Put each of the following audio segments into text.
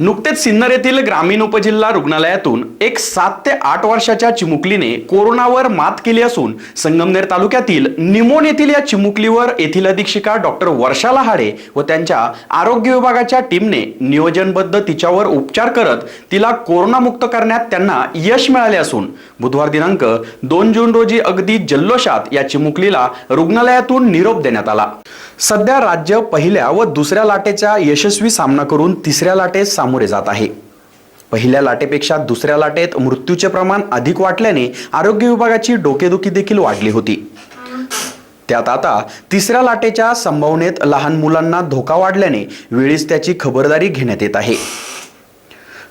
नुकतेच सिन्नर येथील ग्रामीण उपजिल्हा रुग्णालयातून एक सात ते आठ वर्षाच्या चिमुकलीने कोरोनावर मात केली असून संगमनेर तालुक्यातील निमोन येथील या चिमुकलीवर येथील अधीक्षिका डॉक्टर वर्षा लहाडे व त्यांच्या आरोग्य विभागाच्या टीमने नियोजनबद्ध तिच्यावर उपचार करत तिला कोरोनामुक्त करण्यात त्यांना यश मिळाले असून बुधवार दिनांक दोन जून रोजी अगदी जल्लोषात या चिमुकलीला रुग्णालयातून निरोप देण्यात आला. सध्या राज्य पहिल्या व दुसऱ्या लाटेचा यशस्वी सामना करून तिसऱ्या लाटेत सामोरे जात आहे. पहिल्या लाटेपेक्षा दुसऱ्या लाटेत मृत्यूचे प्रमाण अधिक वाटल्याने आरोग्य विभागाची डोकेदुखी देखील वाढली होती. त्यात आता तिसऱ्या लाटेच्या संभावनेत लहान मुलांना धोका वाढल्याने वेळीच त्याची खबरदारी घेण्यात येत आहे.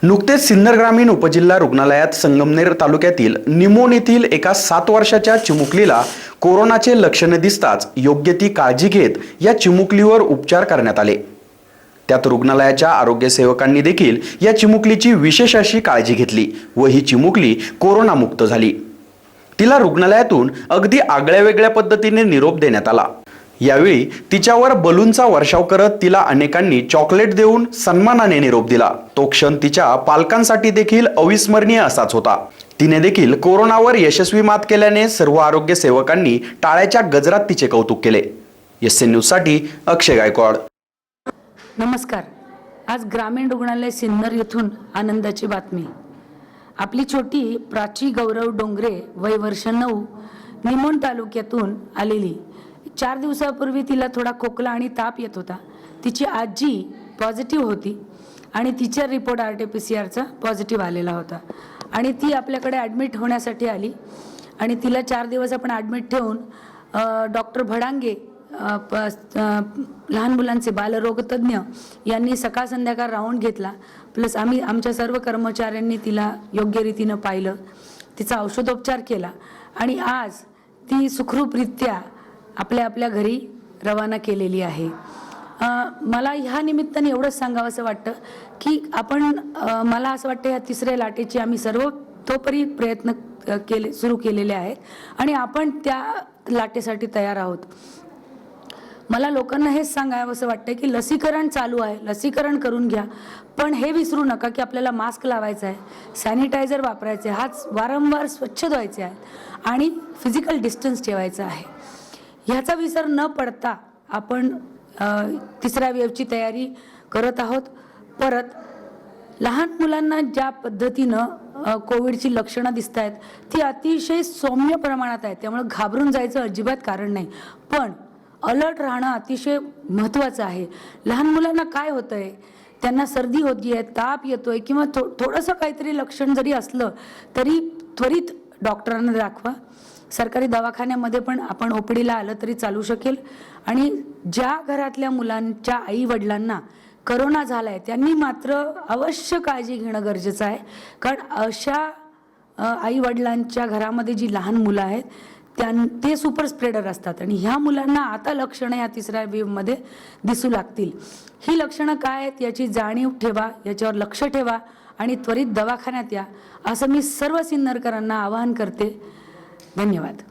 नुकतेच सिन्नर ग्रामीण उपजिल्हा रुग्णालयात संगमनेर तालुक्यातील निमोन येथील एका सात वर्षाच्या चिमुकलीला कोरोनाचे लक्षणे दिसताच योग्य ती काळजी घेत या चिमुकलीवर उपचार करण्यात आले. त्यात रुग्णालयाच्या आरोग्य सेवकांनी देखील या चिमुकलीची विशेष अशी काळजी घेतली व ही चिमुकली कोरोनामुक्त झाली. तिला रुग्णालयातून अगदी आगळ्या वेगळ्या पद्धतीने निरोप देण्यात आला. यावेळी तिच्यावर बलूनचा वर्षाव करत तिला अनेकांनी चॉकलेट देऊन सन्मानाने निरोप दिला. तो क्षण तिच्या पालकांसाठी देखील अविस्मरणीय असाच होता. तिने देखील कोरोनावर यशस्वी मात केल्याने सर्व आरोग्य सेवकांनी टाळ्याच्या गजरात तिचे कौतुक केले. एस एन न्यूजसाठी अक्षय गायकवाड. नमस्कार. आज ग्रामीण रुग्णालय सिन्नर येथून आनंदाची बातमी. आपली छोटी प्राची गौरव डोंगरे वय वर्ष नऊ निमोण तालुक्यातून आलेली. चार दिवसापूर्वी तिला थोडा खोकला आणि ताप येत होता. तिची आजी पॉझिटिव्ह होती आणि तिचा report R T P C आरचा positive आलेला होता. आणि ती आपल्याकडे ॲडमिट होण्यासाठी आली. आणि तिला चार दिवस आपण ॲडमिट ठेवून डॉक्टर भडांगे लहान मुलांचे बालरोगतज्ञ यांनी सकाळ संध्याकाळ राऊंड घेतला. प्लस आम्ही आमच्या सर्व कर्मचाऱ्यांनी तिला योग्य रीतीनं पाहिलं. तिचा औषधोपचार केला. आणि आज ती सुखरूपरित्या आपल्या आपल्या घरी रवाना केलेली आहे. मला ह्या निमित्ताने एवढंच सांगावंसं वाटतं की आपण मला असं वाटतं ह्या तिसऱ्या लाटेची आम्ही सर्व तोपरी प्रयत्न केले सुरू केलेले आहेत. आणि आपण त्या लाटेसाठी तयार आहोत. मला लोकांना हेच सांगावं असं वाटतं की लसीकरण चालू आहे लसीकरण करून घ्या. पण हे विसरू नका की आपल्याला मास्क लावायचा आहे सॅनिटायझर वापरायचे हात वारंवार स्वच्छ धुवायचे आहेत आणि फिजिकल डिस्टन्स ठेवायचा आहे. ह्याचा विसर न पडता आपण तिसऱ्या वेवची तयारी करत आहोत. परत लहान मुलांना ज्या पद्धतीनं कोविडची लक्षणं दिसत आहेत ती अतिशय सौम्य प्रमाणात आहेत. त्यामुळे घाबरून जायचं अजिबात कारण नाही. पण अलर्ट राहणं अतिशय महत्त्वाचं आहे. लहान मुलांना काय होतं आहे त्यांना सर्दी होती आहे ताप येतो आहे किंवा थो थोडंसं काहीतरी लक्षण जरी असलं तरी त्वरित डॉक्टरांना दाखवा. सरकारी दवाखान्यामध्ये पण आपण ओपीडीला आलं तरी चालू शकेल. आणि ज्या घरातल्या मुलांच्या आई वडिलांना करोना झाला आहे त्यांनी मात्र अवश्य काळजी घेणं गरजेचं आहे. कारण अशा आई वडिलांच्या घरामध्ये जी लहान मुलं आहेत त्यां ते सुपर स्प्रेडर असतात. आणि ह्या मुलांना आता लक्षणं या तिसऱ्या वेवमध्ये दिसू लागतील. ही लक्षणं काय आहेत याची जाणीव ठेवा याच्यावर लक्ष ठेवा आणि त्वरित दवाखान्यात या असं मी सर्व सिन्नरकरांना आवाहन करते. धन्यवाद.